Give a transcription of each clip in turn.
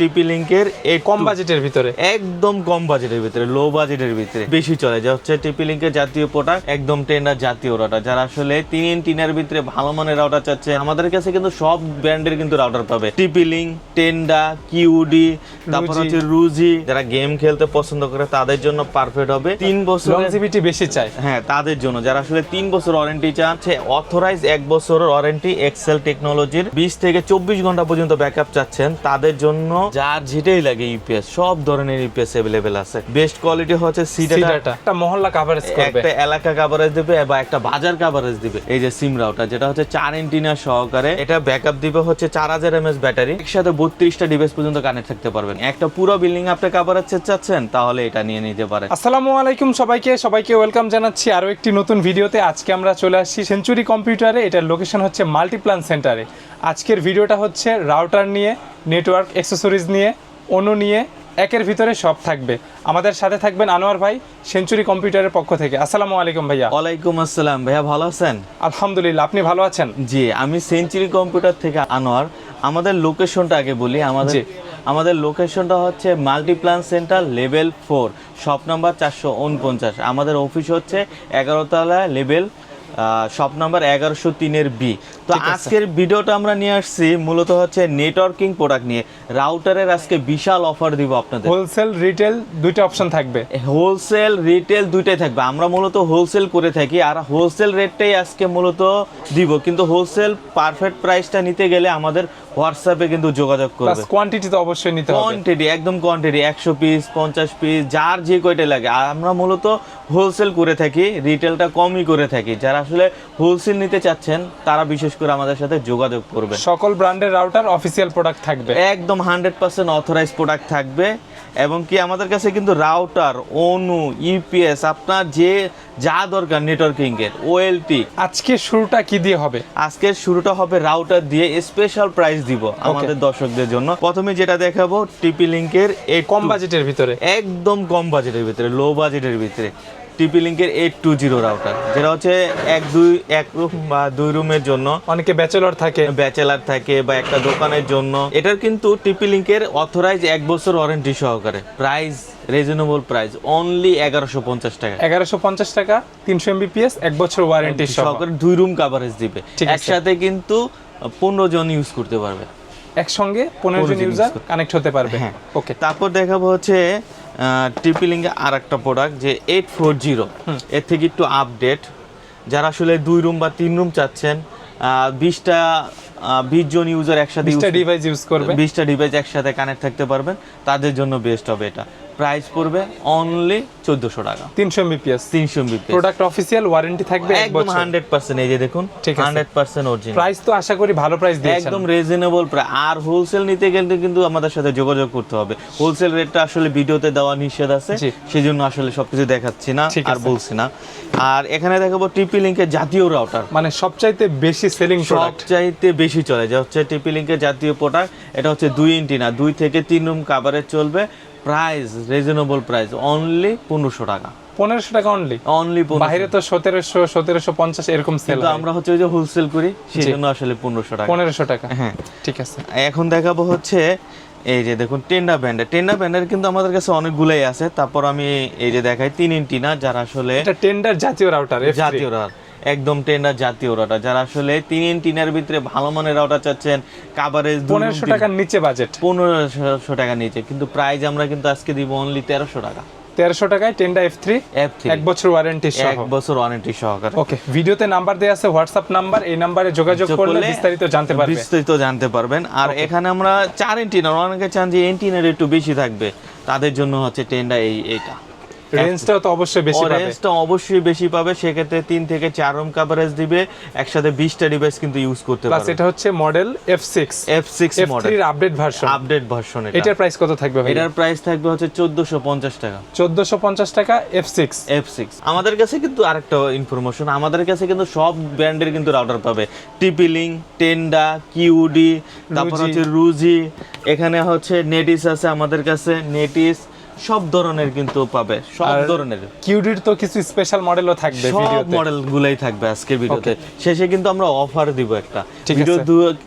টিপি লিঙ্কের এই কম বাজেটের ভিতরে? একদম কম বাজেটের ভিতরে লো বাজেটের ভিতরে। বেশি চলে যা হচ্ছে টিপি লিঙ্কের জাতীয় প্রোডাক্ট একদম টেন্ডার জাতীয় রাউটার যারা আসলে তিন টিনের ভিতরে ভালো মানের রাউটার চাচ্ছে আমাদের কাছে কিন্তু সব ব্র্যান্ডের কিন্তু রাউটার পাবে। টিপি লিঙ্ক টেন্ডা কিউডি তারপর হচ্ছে রুজি যারা গেম খেলতে পছন্দ করে তাদের জন্য পারফেক্ট হবে। তিন বছর লংজিভিটি বেশি চাই। হ্যাঁ তাদের জন্য। যারা আসলে তিন বছর ওয়ারেন্টি চাচ্ছে অথরাইজ এক বছরের ওয়ারেন্টি এক্সেল টেকনোলজির বিশ থেকে চব্বিশ ঘণ্টা পর্যন্ত ব্যাকআপ চাচ্ছেন তাদের জন্য যার যেটাই লাগে ইউপিএস সব ধরনের ইউপিএস অ্যাভেলেবেল আছে। বেস্ট কোয়ালিটি হচ্ছে সিডাটা একটা মহল্লা কাভারেজ করবে। একটা এলাকা কাভারেজ দিবে বা একটা বাজার কাভারেজ দিবে। এই যে সিম রাউটার যেটা হচ্ছে চার এন্টিনা সহকারে। এটা ব্যাকআপ দিবে হচ্ছে চার হাজার এমএস ব্যাটারি একসাথে বত্রিশটা ডিভাইস পর্যন্ত কানেক্ট থাকতে পারবেন। একটা পুরো বিল্ডিং আপনি কাভারেজ চাচ্ছেন তাহলে এটা নিয়ে নিতে পারেন। আসসালামু আলাইকুম সবাইকে। সবাইকে ওয়েলকাম জানাচ্ছি আরও একটি নতুন ভিডিওতে। আজকে আমরা চলে আসছি সেঞ্চুরি কম্পিউটারে এটার লোকেশন হচ্ছে মাল্টিপ্লান সেন্টারে আজকের ভিডিওটা হচ্ছে রাউটার নিয়ে নেটওয়ার্ক অ্যাক্সেসরিজ নিয়ে অনু নিয়ে একের ভিতরে সব থাকবে। আমাদের সাথে থাকবেন আনোয়ার ভাই সেঞ্চুরি কম্পিউটারের পক্ষ থেকে। আসসালামু আলাইকুম ভাইয়া। ওয়ালাইকুম আসসালাম। ভাইয়া ভালো আছেন? আলহামদুলিল্লাহ আপনি ভালো আছেন? জি আমি সেঞ্চুরি কম্পিউটার থেকে আনোয়ার। আমাদের লোকেশনটা আগে বলি আমাদের আমাদের লোকেশনটা হচ্ছে Multiplan centre level four shop number চারশো উনপঞ্চাশ। আমাদের অফিস হচ্ছে এগারোতলা লেভেল শপ নাম্বার এগারোশো তিনের বি তো আজকের ভিডিওটা আমরা নিয়ে আসছি মূলত হচ্ছে নেটওয়ার্কিং প্রোডাক্ট নিয়ে। রাউটারের আজকে বিশাল অফার দিব আপনাদের। হোলসেল রিটেল দুইটা অপশন থাকবে। হোলসেল রিটেল দুইটাই থাকবে। আমরা মূলত হোলসেল করে থাকি আর হোলসেল রেটটাই আজকে মূলত দিব। কিন্তু হোলসেল পারফেক্ট প্রাইসটা নিতে গেলে আমাদের হোয়াটসঅ্যাপে কিন্তু যোগাযোগ করবে। কোয়ান্টিটি তো অবশ্যই নিতে হবে। কোয়ান্টিটি একদম কোয়ান্টিটি একশো পিস পঞ্চাশ পিস যার যে কয়টা লাগে। আর আমরা মূলত হোলসেল করে থাকি রিটেলটা কমই করে থাকি। যারা আসলে হোলসেল নিতে চাচ্ছেন তারা বিশেষ করে আমাদের সাথে যোগাযোগ করবে। সকল ব্র্যান্ডের রাউটার অফিসিয়াল প্রোডাক্ট থাকবে। একদম হান্ড্রেড পার্সেন্ট অথরাইজ প্রোডাক্ট থাকবে। এবং কি আমাদের কাছে কিন্তু রাউটার অনু ইউপিএস আপনার যে যা দরকার নেটওয়ার্কিং এর ওএলটি আজকে শুরুটা কি দিয়ে হবে? আজকের শুরুটা হবে রাউটার দিয়ে স্পেশাল প্রাইস দিব আমাদের দর্শকদের জন্য। প্রথমে যেটা দেখাবো টিপি লিঙ্কের এই কম বাজেটের ভিতরে। একদম কম বাজেটের ভিতরে লো বাজেটের ভিতরে। টিপি লিঙ্কের এইট টু জিরো রাউটার যেটা হচ্ছে এক দুই এক রুম বা দুই রুমের জন্য। অনেকে ব্যাচেলর থাকে। ব্যাচেলার থাকে বা একটা দোকানের জন্য। এটার কিন্তু টিপি লিঙ্কের অথরাইজ এক বছর ওয়ারেন্টি সহকারে। প্রাইস রিজনেবল প্রাইস অনলি এগারোশো পঞ্চাশ টাকা। এগারোশো পঞ্চাশ টাকা তিনশো এমবিপিএস এক বছর ওয়ারেন্টি সহকারে দুই রুম কাভারেজ দিবে। একসাথে কিন্তু পনেরো জন ইউজ করতে পারবে। একসঙ্গে পনেরো জন জন ইউজার কানেক্ট হতে পারবে। হ্যাঁ। ওকে তারপর দেখাবো হচ্ছে টিপি লিঙ্কে আর একটা প্রোডাক্ট যে এইট ফোর জিরো এর থেকে একটু আপডেট যারা আসলে দুই রুম বা তিন রুম চাচ্ছেন বিশটা বিশ জন ইউজার একসাথে ডিভাইস ইউজ করবে। বিশটা ডিভাইস একসাথে কানেক্ট থাকতে পারবেন। তাদের জন্য বেস্ট হবে এটা। প্রাইস পড়বে অনলি চোদ্দশো টাকা। তিনশো এমবিপিএস তিনশো এমবিপিএস প্রোডাক্ট অফিসিয়াল ওয়ারেন্টি থাকবে এক একদম বছর হান্ড্রেড পার্সেন্ট এই যে দেখুন ঠিক আছে। হান্ড্রেড পার্সেন্ট অরিজিনাল প্রাইস তো আশা করি ভালো প্রাইস দিয়েছেন। একদম রিজনেবল প্রায় আর হোলসেল নিতে গেলে কিন্তু আমাদের সাথে যোগাযোগ করতে হবে। হোলসেল রেটটা আসলে ভিডিওতে দেওয়া নিষেধ আছে। সেই জন্য আসলে সবকিছু দেখাচ্ছি না আর বলছি না। আর এখানে দেখাবো টিপি লিঙ্কের জাতীয় রাউটার মানে সবচাইতে বেশি সেলিং প্রোডাক্ট সবচাইতে বেশি চলে। যা হচ্ছে টিপি লিঙ্কের জাতীয় প্রোডাক্ট এটা হচ্ছে দুই ইঞ্চি না দুই থেকে তিন রুম কাভারেজ চলবে। প্রাইস রিজনেবল প্রাইস অনলি পনেরোশো টাকা। পনেরোশো টাকা অনলি অনলি বাইরে তো সতেরোশো সতেরোশো পঞ্চাশ এরকম সেল আমরা হচ্ছে ওই যে হোলসেল করি সেই জন্য আসলে পনেরোশো টাকা। পনেরোশো টাকা। হ্যাঁ। ঠিক আছে। এখন দেখাবো হচ্ছে এই যে দেখুন টেন্ডা ব্যান্ডের টেন্ডা ব্যান্ডের কিন্তু আমাদের কাছে অনেকগুলাই আছে। তারপর আমি এই যে দেখাই তিন ইঞ্চি না যারা আসলে এটা টেন্ডার জাতীয় রাউটার জাতীয় রাউটার একদম টেন্ডার জাতীয় রাউটার যারা আসলে তিন ইঞ্চিনের ভিতরে ভালো মানের রাউটার চাচ্ছেন কাভারেজ পনেরোশো টাকার নিচে বাজেট পনেরোশো টাকা নিচে কিন্তু প্রাইস আমরা কিন্তু আজকে দিব অনলি তেরোশো টাকা। তেরোশো টাকায় টেন্ডা এফ থ্রি এফ এক বছর ওয়ারেন্টি সহ। এক বছর ওয়ারেন্টি সহকারে। ওকে ভিডিওতে নাম্বার দেওয়া আছে হোয়াটসঅ্যাপ নাম্বার এই নাম্বারে যোগাযোগ করলে বিস্তারিত জানতে পারবে। বিস্তারিত জানতে পারবেন। আর এখানে আমরা চার ইঞ্চিনার অনেকে চান যে এন্টিনার একটু বেশি থাকবে তাদের জন্য হচ্ছে টেন্ডা এই এইটা। রেঞ্জটাও তো অবশ্যই বেশি পাবে। অরেঞ্জটা অবশ্যই বেশি পাবে। সেক্ষেত্রে তিন থেকে চার রুম কাভারেজ দিবে একসাথে বিশটা ডিভাইস কিন্তু ইউজ করতে প্লাস এটা হচ্ছে model F six F six F model থ্রির আপডেট ভার্সন আপডেট ভার্সন এটা। এটার প্রাইস কত থাকবে ভাই? এটার প্রাইস থাকবে হচ্ছে চোদ্দশো পঞ্চাশ টাকা। চোদ্দশো পঞ্চাশ টাকা এফ সিক্স এফ সিক্স আমাদের কাছে কিন্তু আরেকটা ইনফরমেশন আমাদের কাছে কিন্তু সব ব্র্যান্ডের কিন্তু রাউটার পাবে। টিপি লিঙ্ক টেন্ডা কিউডি তারপর হচ্ছে রুজি এখানে হচ্ছে নেটিস আছে আমাদের কাছে। নেটিস সব ধরনের কিন্তু পাবে সব ধরনের। কিউডির তো কিছু স্পেশাল মডেলও থাকবে সব ভিডিওতে। মডেল গুলাই থাকবে আজকের ভিডিওতে। শেষে কিন্তু আমরা অফার দিব একটা। ভিডিও।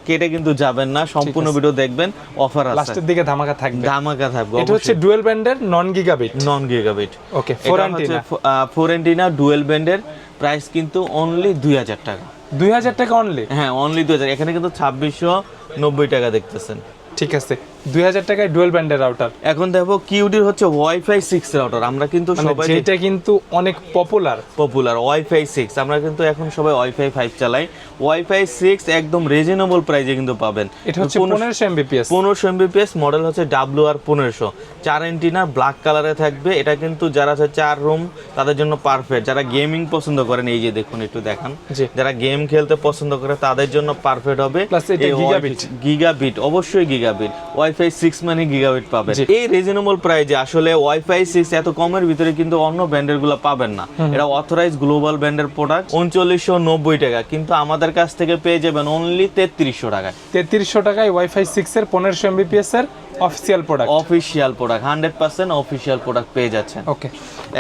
কেটে কিন্তু যাবেন না সম্পূর্ণ ভিডিও দেখবেন অফার আছে। লাস্টের দিকে ধামাকা থাকবে। ধামাকা থাকবে এটা হচ্ছে ডুয়েল ব্যান্ডের non gigabit non gigabit okay four antenna four antenna dual ব্যান্ডের প্রাইস কিন্তু অনলি দুই হাজার টাকা। দুই হাজার টাকা অনলি হ্যাঁ অনলি দুই হাজার। এখানে কিন্তু ছাব্বিশশো নব্বই টাকা দেখতেছেন। ঠিক আছে। দুই হাজার টাকায় ডুয়েল ব্যান্ডের রাউটার এখন দেখো কিউডির হচ্ছে ওয়াইফাই সিক্স রাউটার আমরা কিন্তু সবাই মানে যেটা কিন্তু অনেক পপুলার পপুলার ওয়াইফাই সিক্স আমরা কিন্তু এখন সবাই ওয়াইফাই ফাইভ চালাই। ওয়াইফাই সিক্স একদম রিজনেবল প্রাইসে কিন্তু পাবেন। এটা হচ্ছে পনেরোশো এমবিপিএস পনেরোশো এমবিপিএস মডেল হচ্ছে ডাব্লিউ আর পনেরোশো। চার এন্টিনার ব্ল্যাক কালারে থাকবে। এটা কিন্তু যারা আছে চার রুম তাদের জন্য পারফেক্ট যারা গেমিং পছন্দ করেন এই যে দেখুন একটু দেখান। যারা গেম খেলতে পছন্দ করে তাদের জন্য পারফেক্ট হবে। এটা gigabit। গিগাবিট অবশ্যই গিগাবিট ওয়াইফাই সিক্স মানে গিগাবিট পাবেন। এই রিজনেবল প্রাইজে আসলে ওয়াইফাই সিক্স এত কমের ভিতরে কিন্তু অন্য ব্র্যান্ডেরগুলো পাবেন না। এটা অথরাইজ গ্লোবাল ব্র্যান্ডের প্রোডাক্ট উনচল্লিশশো নব্বই টাকা। কিন্তু আমাদের কাছ থেকে পেয়ে যাবেন অনলি তেত্রিশশো টাকায়। তেত্রিশশো টাকায় ওয়াইফাই সিক্স এর পনেরোশো এমবিপিএস এর official product official product hundred percent official product পেয়ে যাচ্ছেন। ওকে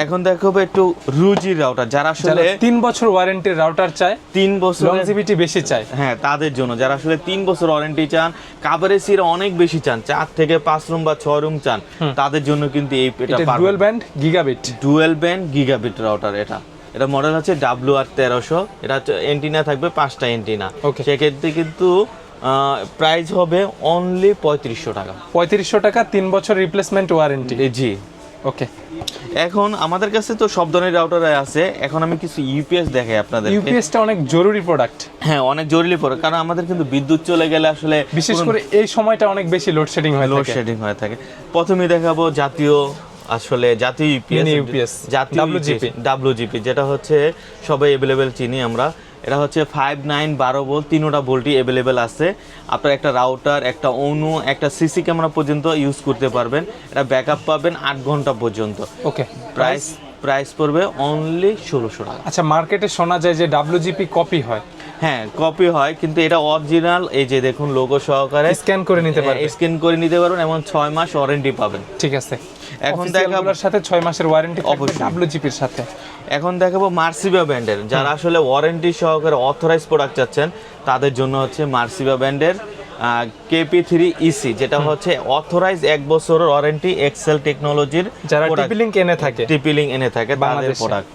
এখন দেখাবো একটু রুজির রাউটার যারা আসলে তিন বছর ওয়ারেন্টির রাউটার চায় তিন বছর লংজিভিটি বেশি চায়। হ্যাঁ তাদের জন্য। যারা আসলে তিন বছর ওয়ারেন্টি চান কাভারেজের অনেক বেশি চান চার থেকে পাঁচ রুম বা ছয় রুম চান তাদের জন্য কিন্তু এই এটা dual band gigabit dual band gigabit router এটা। এটা মডেল হচ্ছে ডাব্লিউ আর তেরোশো এটা এন্টিনা থাকবে পাঁচটা এন্টিনা. সেক্ষেত্রে কিন্তু প্রাইস হবে অনলি পঁয়ত্রিশশো টাকা। পঁয়ত্রিশশো টাকা তিন বছর রিপ্লেসমেন্ট ওয়ারেন্টি জি। ওকে এখন আমাদের কাছে তো সব ধরনের রাউটার আছে এখন আমি কিছু ইউপিএস দেখাই আপনাদের। ইউপিএসটা অনেক জরুরি প্রোডাক্ট হ্যাঁ অনেক জরুরি প্রোডাক্ট কারণ আমাদের কিন্তু বিদ্যুৎ চলে গেলে আসলে বিশেষ করে এই সময়টা অনেক বেশি লোডশেডিং হয়ে লোডশেডিং হয়ে থাকে। প্রথমে দেখাবো জাতীয় আসলে জাতীয় ইউপিএস জাতীয় WGP ডাব্লিউজিপি যেটা হচ্ছে সবাই অ্যাভেলেবেল চিনি আমরা। এটা হচ্ছে ফাইভ নাইন বারো ভোল্ট তিনোটা ভোল্টই অ্যাভেলেবেল আছে। আপনার একটা রাউটার একটা অনু একটা সিসি ক্যামেরা পর্যন্ত ইউজ করতে পারবেন। এটা ব্যাকআপ পাবেন আট ঘণ্টা পর্যন্ত। ওকে প্রাইস প্রাইস পড়বে অনলি ষোলোশো টাকা। আচ্ছা মার্কেটে শোনা যায় যে ডাব্লিউজিপি কপি হয়। হ্যাঁ কপি হয় কিন্তু এটা অরিজিনাল এই যে দেখুন লোগো সহকারে। স্ক্যান করে নিতে পারবে। স্ক্যান করে নিতে পারবেন এবং ছয় মাস ওয়ারেন্টি পাবেন। ঠিক আছে। এখন Official দেখাবো গুলোর সাথে ছয় মাসের ওয়ারেন্টি অবশ্যই। ডাব্লিউজিপির সাথে। এখন দেখাবো মার্সিবা ব্যান্ডের। যারা আসলে ওয়ারেন্টি সহকারে অথরাইজ প্রোডাক্ট চাচ্ছেন তাদের জন্য হচ্ছে মার্সিবা ব্যান্ডের কেপি থ্রি ইসি যেটা হচ্ছে অথরাইজ এক বছরের ওয়ারেন্টি এক্সেল টেকনোলজির যারা টিপি লিঙ্ক এনে থাকে। টিপিলিং এনে থাকে তাদের প্রোডাক্ট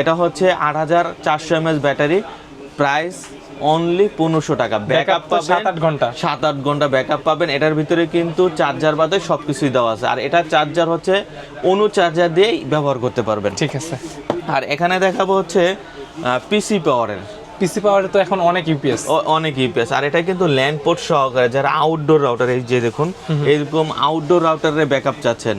এটা হচ্ছে আট হাজার চারশো এমএস ব্যাটারি। প্রাইস অনলি পনেরোশো টাকা। ব্যাকআপ সাত আট ঘণ্টা। সাত আট ঘণ্টা ব্যাকআপ পাবেন। এটার ভিতরে কিন্তু চার্জার বাদে সব কিছুই দেওয়া আছে। আর এটা চার্জার হচ্ছে অনু চার্জার দিয়েই ব্যবহার করতে পারবেন। ঠিক আছে। আর এখানে দেখাবো হচ্ছে পিসি পাওয়ারের পিসি পাওয়ারে তো এখন অনেক ইউপিএস অনেক ইউপিএস আর এটা কিন্তু ল্যান্ড পোর্ট সহকারে যারা আউটডোর রাউটার এই যে দেখুন এরকম আউটডোর রাউটারের ব্যাকআপ চাচ্ছেন।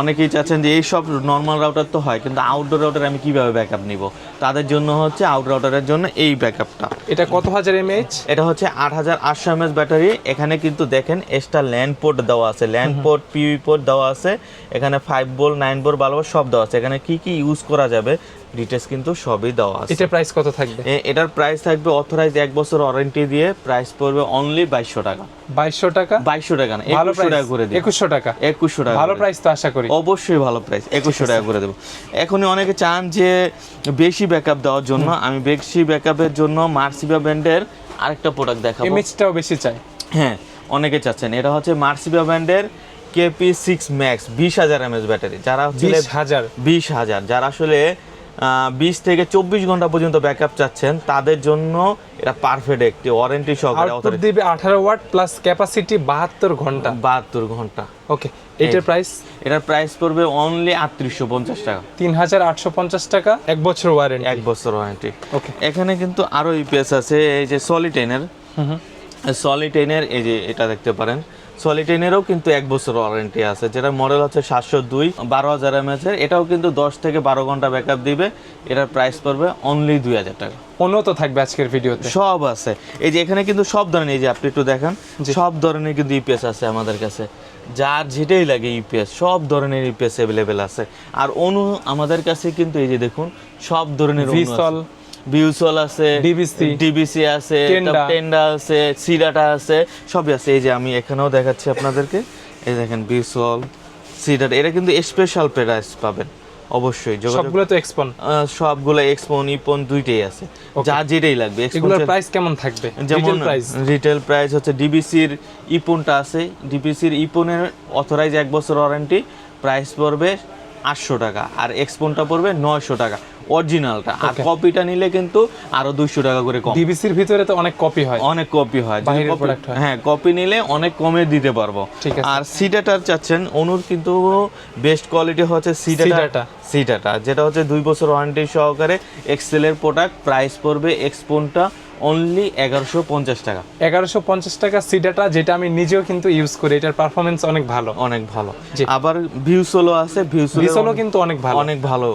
অনেকেই চাচ্ছেন যে এইসব নর্মাল রাউটার তো হয় কিন্তু আউটডোর রাউটার আমি কীভাবে ব্যাকআপ নিব? তাদের জন্য হচ্ছে আউট রাউটারের জন্য এই ব্যাকআপটা এটা কত হাজার এমএইচ এটা হচ্ছে আট হাজার আটশো এমএস ব্যাটারি। এখানে কিন্তু দেখেন এক্সট্রা ল্যান্ড পোর্ট দেওয়া আছে। ল্যান্ড পোর্ট পিউই পোর্ট দেওয়া আছে। এখানে ফাইভ বোল নাইন বোল বারো সব দেওয়া আছে। এখানে কি কি ইউজ করা যাবে? ডিটেলস কিন্তু সবই দেওয়া আছে। এটা প্রাইস কত থাকবে? এটার প্রাইস থাকবে অথরাইজ এক বছর ওয়ারেন্টি দিয়ে প্রাইস পড়বে অনলি বাইশশো টাকা। বাইশশো টাকা? বাইশশো টাকা না একুশশো টাকা করে দিই একুশশো টাকা? একুশশো টাকা ভালো প্রাইস তো আশা করি। অবশ্যই ভালো প্রাইস একুশশো টাকা করে দেবো। এখনই অনেকে চান যে বেশি ব্যাকআপ দেওয়ার জন্য। আমি বেশি ব্যাকআপের জন্য মার্সিবা ব্র্যান্ডের আরেকটা প্রোডাক্ট দেখাবো। এমএইচটাও বেশি চাই। হ্যাঁ অনেকে চাচ্ছেন। এটা হচ্ছে মার্সিবা ব্র্যান্ডের কেপি সিক্স ম্যাক্স বিশ হাজার এমএস ব্যাটারি যারা হচ্ছে বিশ হাজার। বিশ হাজার। যারা আসলে বিশ থেকে চব্বিশ ঘণ্টা পর্যন্ত ব্যাকআপ চাচ্ছেন। তাদের জন্য এটা পারফেক্ট একটি ওয়ারেন্টি সহকারে দিবে আঠারো ওয়াট প্লাস ক্যাপাসিটি বাহাত্তর ঘণ্টা। বাহাত্তর ঘণ্টা। ওকে এটার প্রাইস এটার প্রাইস পড়বে অনলি আটত্রিশশো পঞ্চাশ টাকা। তিন হাজার আটশো পঞ্চাশ টাকা এক বছর ওয়ারেন্টি এক বছর ওয়ারেন্টি ওকে এখানে কিন্তু আরও ইপিএস আছে এই যে সলিটেনের সলিটেনের এই যে এটা দেখতে পারেন। সলিটেনেরও কিন্তু এক বছর ওয়ারেন্টি আছে যেটা মডেল হচ্ছে সাতশো দুই বারো হাজার এমএচ এর। এটাও কিন্তু দশ থেকে বারো ঘণ্টা ব্যাকআপ দিবে এটার প্রাইস পড়বে অনলি দুই হাজার টাকা। উন্নত থাকবে আজকের ভিডিওতে। সব আছে। এই যে এখানে কিন্তু সব ধরনের এই যে আপনি একটু দেখান সব ধরনের কিন্তু ইপিএস আছে আমাদের কাছে। যার যেটাই লাগে ইপিএস সব ধরনের ইপিএস অ্যাভেলেবেল আছে। আর অনু আমাদের কাছে কিন্তু এই যে দেখুন সব ধরনের বিউসল আছে DBC ডিবিসি আছে টেন্ডা। আছে সিডাটা আছে সবই আছে। এই যে আমি এখানেও দেখাচ্ছি আপনাদেরকে। এই দেখেন বিউসল এটা কিন্তু স্পেশাল প্রাইস পাবেন অবশ্যই। সবগুলো তো এক্সপন সবগুলো এক্সপন ইপন দুইটাই আছে। যা যেটাই লাগবে এগুলোর প্রাইস কেমন থাকবে? যেমন প্রাইস রিটেল প্রাইস হচ্ছে ডিবিসির ইপনটা আছে। ডিবিসির ইপনের অথরাইজ এক বছর ওয়ারেন্টি প্রাইস পড়বে আটশো টাকা। আর এক্সপনটা পড়বে নয়শো টাকা। অরিজিনালটা আর কপিটা নিলে কিন্তু আরও দুইশো টাকা করে কম। ডিবিসির ভিতরে তো অনেক কপি হয়। অনেক কপি হয়। হয়। কপি নিলে অনেক কমে দিতে পারব। আর সিডাটার চাচ্ছেন অনুর কিন্তু বেস্ট কোয়ালিটি হচ্ছে সিডাটা। সিডাটা। যেটা হচ্ছে দুই বছর ওয়ারেন্টি সহকারে এক্সেলের প্রোডাক্ট প্রাইস পড়বে এক্সপোনটা অনলি এগারোশো পঞ্চাশ টাকা। এগারোশো পঞ্চাশ টাকা সিডাটা যেটা আমি নিজেও কিন্তু ইউজ করি। এটার পারফরমেন্স অনেক ভালো। অনেক ভালো। আবার ভিউসোলো আছে। ভিউসোলো বিসলও কিন্তু অনেক ভালো। অনেক ভালো।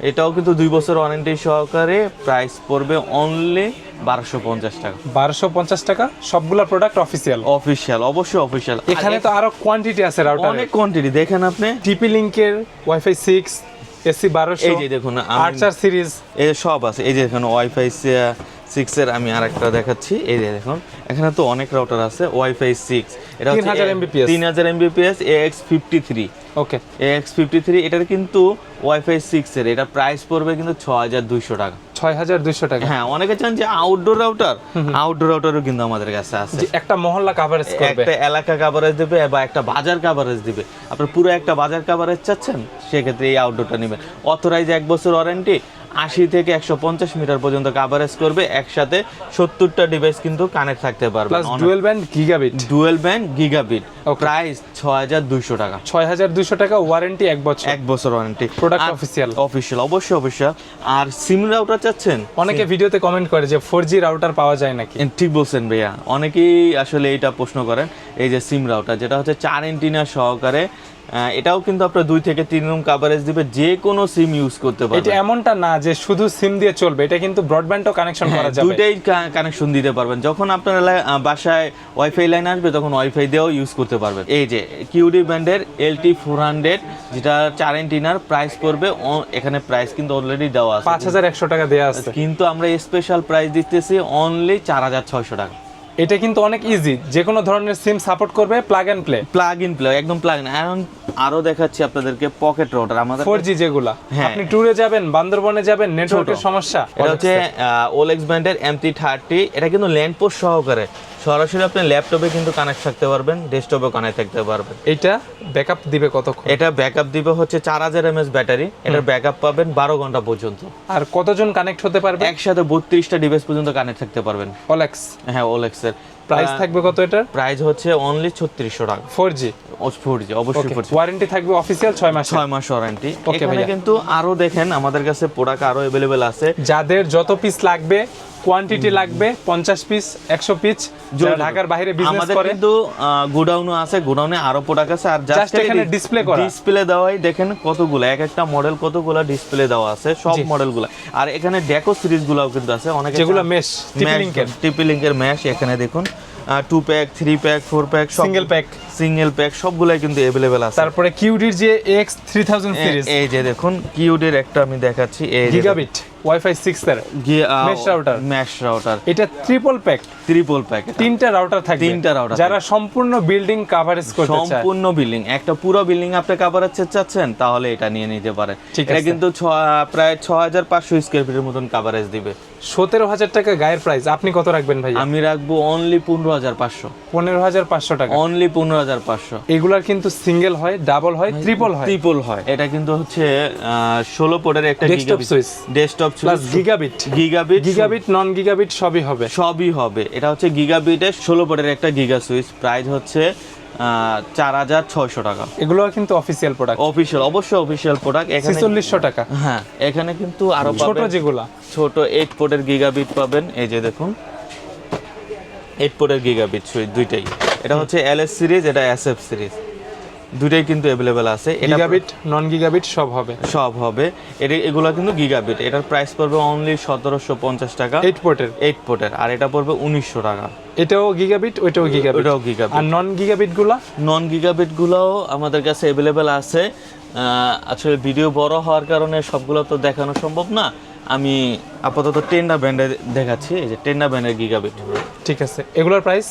এটাও কিন্তু দুই বছর ওয়ারেন্টি সহকারে প্রাইস পড়বে অনলি বারোশো পঞ্চাশ টাকা। বারোশো পঞ্চাশ টাকা সবগুলা প্রোডাক্ট অফিসিয়াল অফিসিয়াল অবশ্যই অফিসিয়াল এখানে তো আরও কোয়ান্টিটি আছে রাউটার অনেক কোয়ান্টিটি দেখেন আপনি। টিপি লিঙ্কের ওয়াইফাই সিক্স এসি বারোশো এই যে দেখুন আর্চার সিরিজ এই সব আছে এই যে দেখুন ওয়াইফাই সিক্স এর আমি আরেকটা দেখাচ্ছি। এই যে দেখুন এখানে তো অনেক রাউটার আছে ওয়াইফাই সিক্স এটা তিন হাজার এমবিপিএস তিন হাজার Mbps A X fifty three okay A X fifty three এটার কিন্তু ওয়াইফাই সিক্স এর এটা প্রাইস পড়বে কিন্তু ছ হাজার দুইশো টাকা। ছয় হাজার দুইশো টাকা। হ্যাঁ অনেকে চান যে আউটডোর রাউটার আউটডোর রাউটারও কিন্তু আমাদের কাছে আছে। একটা মহল্লা কাভারেজ করবে। একটা এলাকা কাভারেজ দেবে বা একটা বাজার কাভারেজ দিবে। আপনার পুরো একটা বাজার কাভারেজ চাচ্ছেন সেক্ষেত্রে এই আউটডোরটা নেবেন। অথরাইজ এক বছর ওয়ারেন্টি আশি থেকে একশো পঞ্চাশ মিটার পর্যন্ত কাভারেজ করবে। একসাথে সত্তরটা ডিভাইস কিন্তু কানেক্ট থাকতে পারবে। Dual band gigabit dual band gigabit price ছ হাজার দুইশো টাকা। ছয় হাজার দুইশো টাকা ওয়ারেন্টি এক বছর। এক বছর ওয়ারেন্টি Product official। অফিসিয়াল অবশ্যই অফিসিয়াল আর সিম রাউটার চাচ্ছেন? অনেকে ভিডিওতে কমেন্ট করে যে ফোর জি রাউটার পাওয়া যায় নাকি? ঠিক বলছেন ভাইয়া। অনেকেই আসলে এইটা প্রশ্ন করেন। এই যে সিম রাউটার যেটা হচ্ছে চার এন্টিনা সহকারে এটাও কিন্তু আপনার দুই থেকে তিন রুম কাভারেজ দিবে যে কোনো সিম ইউজ করতে পারবে। এটা এমনটা না যে শুধু সিম দিয়ে চলবে এটা কিন্তু ব্রডব্যান্ডও কানেকশন হ্যাঁ, করা যাবে। দুইটাই কানেকশন দিতে পারবেন। যখন আপনার বাসায় ওয়াইফাই লাইন আসবে তখন ওয়াইফাই দিয়েও ইউজ করতে পারবেন। এই যে কিউডি ব্যান্ডের এলটি ফোর হান্ড্রেড যেটা চার এন্টিনার প্রাইস পড়বে এখানে প্রাইস কিন্তু অলরেডি দেওয়া আছে। পাঁচ হাজার একশো টাকা দেওয়া আছে। কিন্তু আমরা স্পেশাল প্রাইস দিতেছি অনলি চার হাজার ছয়শো টাকা। এটা কিন্তু অনেক ইজি যে কোনো ধরনের সিম সাপোর্ট করবে plug and play plug in play একদম প্লাগ এখন আরও দেখাচ্ছি আপনাদেরকে পকেট রাউটার আমাদের ফোর জি যেগুলা। হ্যাঁ। আপনি ট্যুরে যাবেন বান্দরবনে যাবেন নেটওয়ার্কের সমস্যা? এটা হচ্ছে ওলেক্স এমটি থার্টি এটা কিন্তু ল্যান্ড পোস্ট সহকারে। সরাসরি আপনি ল্যাপটপে কিন্তু কানেক্ট থাকতে পারবেন ডেস্কটপে কানেক্ট থাকতে পারবেন। এইটা ব্যাকআপ দিবে কতক্ষণ? এটা ব্যাকআপ দিবে হচ্ছে চার হাজার এমএস ব্যাটারি এটার ব্যাকআপ পাবেন বারো ঘণ্টা পর্যন্ত। আর কতজন কানেক্ট হতে পারবে? একসাথে বত্রিশটা ডিভাইস পর্যন্ত কানেক্ট থাকতে পারবেন। ওলেক্স হ্যাঁ ওলেক্সের প্রাইস থাকবে কত এটার? প্রাইস হচ্ছে অনলি ছত্রিশশো টাকা। ফোর জি ফোর জি অবশ্যই ওকে ফোর জি ওয়ারেন্টি থাকবে অফিসিয়াল ছয় মাস ছয় মাস ওয়ারেন্টি এখানে কিন্তু আরও দেখেন আমাদের কাছে প্রোডাক্ট আরও অ্যাভেলেবেল আছে। যাদের যত পিস লাগবে কোয়ান্টিটি লাগবে পঞ্চাশ পিস একশো পিস ঢাকার বাইরে বিজনেস করে। কিন্তু গোডাউনও আছে গোডাউনে আরও প্রোডাক্ট আছে। আর Just এখানে display করা। ডিসপ্লে দেওয়াই দেখেন কতগুলো এক একটা মডেল কতগুলো ডিসপ্লে দেওয়া আছে সব। মডেলগুলো আর এখানে ডেকো সিরিজ গুলাও কিন্তু আছে অনেক যেগুলো এর। টিপি লিঙ্কের ম্যাশ এখানে দেখুন। Two pack three pack four pack Single pack। Single pack সবগুলাই কিন্তু অ্যাভেলেবেল আছে। তারপরে কিউডির যে এক্স থ্রি থাউজেন্ড সিরিজ এই যে দেখুন কিউডের একটা আমি দেখাচ্ছি এই গিগাবিট ওয়াইফাই এর মেশ রাউটার ম্যাশ রাউটার এটা ট্রিপল প্যাক ট্রিপল প্যাক তিনটা রাউটার থাকবে। তিনটা রাউটার যারা সম্পূর্ণ বিল্ডিং কাভারেজ করতে চায়। সম্পূর্ণ বিল্ডিং একটা পুরো বিল্ডিং আপনি কাভারেজ চাচ্ছেন তাহলে এটা নিয়ে নিতে পারেন এটা। কিন্তু ছ- প্রায় ছ হাজার পাঁচশো স্কোয়ার ফিটের মতন কাভারেজ দিবে। সতেরো হাজার টাকা গায়ের প্রাইস আপনি কত রাখবেন ভাই আমি রাখব অনলি পনেরো হাজার পাঁচশো। পনেরো হাজার পাঁচশো টাকা। অনলি পনেরো হাজার পাঁচশো। এগুলার কিন্তু সিঙ্গেল হয় ডাবল হয় ট্রিপল হয়। ট্রিপল হয়। এটা কিন্তু হচ্ছে ষোলো পোর্টের একটা Desktop switch। Desktop plus gigabit gigabit gigabit non gigabit সবই হবে। সবই হবে। এটা হচ্ছে গিগাবিটের ষোলো পোর্টের একটা গিগা সুইচ প্রাইস হচ্ছে চার হাজার ছয়শো টাকা। এগুলো কিন্তু অফিসিয়াল প্রোডাক্ট অফিসিয়াল অবশ্যই অফিসিয়াল প্রোডাক্ট এখানে চল্লিশশো টাকা। হ্যাঁ এখানে কিন্তু আরও ছোট যেগুলো। ছোট এইট পোর্টের গিগাবিট পাবেন। এই যে দেখুন এইট পোর্টের গিগাবিট সুইচ দুইটাই। এটা হচ্ছে এল এস সিরিজ এটা এস এফ সিরিজ দুইটাই কিন্তু অ্যাভেলেবেল আছে। গিগাবিট নন গিগাবিট সব হবে। সব হবে। এটা এগুলো কিন্তু গিগাবিট এটার প্রাইস পড়বে অনলি সতেরোশো পঞ্চাশ টাকা। এইট পোর্টের এইট পোর্টের আর এটা পড়বে উনিশশো টাকা। এটাও গিগাবিট ওইটাও গিগাবিট ওটাও গিগাবিট আর নন গিগাবিটগুলা? নন গিগাবিট গুলোও আমাদের কাছে অ্যাভেলেবেল আছে। আসলে ভিডিও বড় হওয়ার কারণে সবগুলো তো দেখানো সম্ভব না। আমি আপাতত টেন্ডা ব্র্যান্ডে দেখাচ্ছি এই যে টেন্ডা ব্র্যান্ডের গিগাবিট ঠিক আছে এগুলোর প্রাইস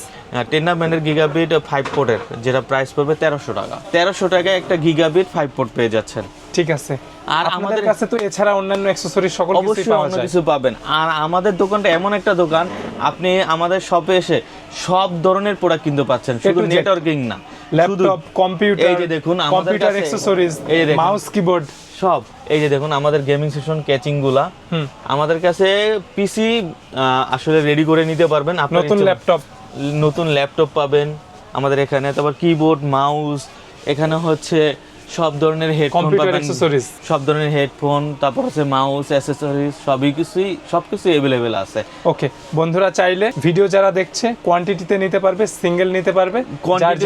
টেন্ডা ব্র্যান্ডের গিগাবিট ফাইভ পোর্টের যেটা প্রাইস পড়বে তেরোশো টাকা। তেরোশো টাকায় একটা গিগাবিট ফাইভ পোর্ট পেয়ে যাচ্ছেন। ঠিক আছে। আর আমাদের কাছে তো এছাড়া অন্যান্য অ্যাকসেসরিজ সকল অবশ্যই অন্য কিছু পাবেন। আর আমাদের দোকানটা এমন একটা দোকান আপনি আমাদের শপে এসে সব ধরনের প্রোডাক্ট কিনতে পাচ্ছেন শুধু নেটওয়ার্কিং না। ল্যাপটপ কম্পিউটার এই যে দেখুন আমাদের কম্পিউটার অ্যাকসেসরিজ। মাউস কিবোর্ড সব। এই যে দেখুন আমাদের গেমিং সেশন ক্যাচিংগুলা আমাদের কাছে পিসি আসলে রেডি করে নিতে পারবেন। আপনি নতুন ল্যাপটপ নতুন ল্যাপটপ পাবেন আমাদের এখানে। তারপর কিবোর্ড মাউস এখানে হচ্ছে সব ধরনের হেডফোন সব ধরনের হেডফোন তারপর হচ্ছে মাউস অ্যাসেসরিজ সবই কিছুই সব কিছুই অ্যাভেলেবেল আছে। ওকে বন্ধুরা চাইলে ভিডিও যারা দেখছে কোয়ান্টিটিতে নিতে পারবে সিঙ্গেল নিতে পারবে কোয়ান্টিটি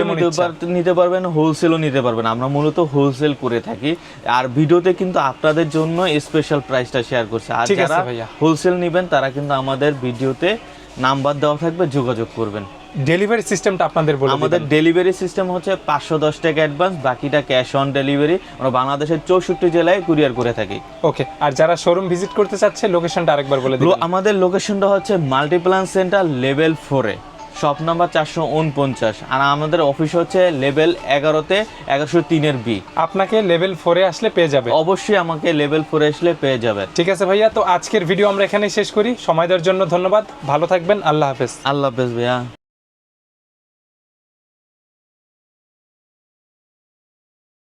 নিতে পারবেন হোলসেলও নিতে পারবেন। আমরা মূলত হোলসেল করে থাকি। আর ভিডিওতে কিন্তু আপনাদের জন্য স্পেশাল প্রাইসটা শেয়ার করছি। আর যারা। হোলসেল নেবেন তারা কিন্তু আমাদের ভিডিওতে নাম্বার দেওয়া থাকবে যোগাযোগ করবেন। ডেলিভারি সিস্টেমটা আপনাদের বলে আমাদের ডেলিভারি সিস্টেম হচ্ছে পাঁচশো দশ টাকা অ্যাডভান্স বাকিটা ক্যাশ অন ডেলিভারি আমরা বাংলাদেশের চৌষট্টি জেলায় কুরিয়ার করে থাকি। ওকে আর যারা শোরুম ভিজিট করতে চাচ্ছে লোকেশনটা আরেকবার বলে দিন আমাদের লোকেশনটা হচ্ছে মাল্টিপ্লান সেন্টার লেভেল ফোরে শপ নাম্বার চারশো উনপঞ্চাশ। আর আমাদের অফিস হচ্ছে লেভেল এগারোতে এগারোশো তিনের বি আপনাকে লেভেল ফোরে আসলে পেয়ে যাবে। অবশ্যই আমাকে লেভেল ফোরে আসলে পেয়ে যাবে। ঠিক আছে ভাইয়া তো আজকের ভিডিও আমরা এখানেই শেষ করি। সময় দেওয়ার জন্য ধন্যবাদ। ভালো থাকবেন। আল্লাহ হাফেজ। আল্লাহ হাফেজ ভাইয়া।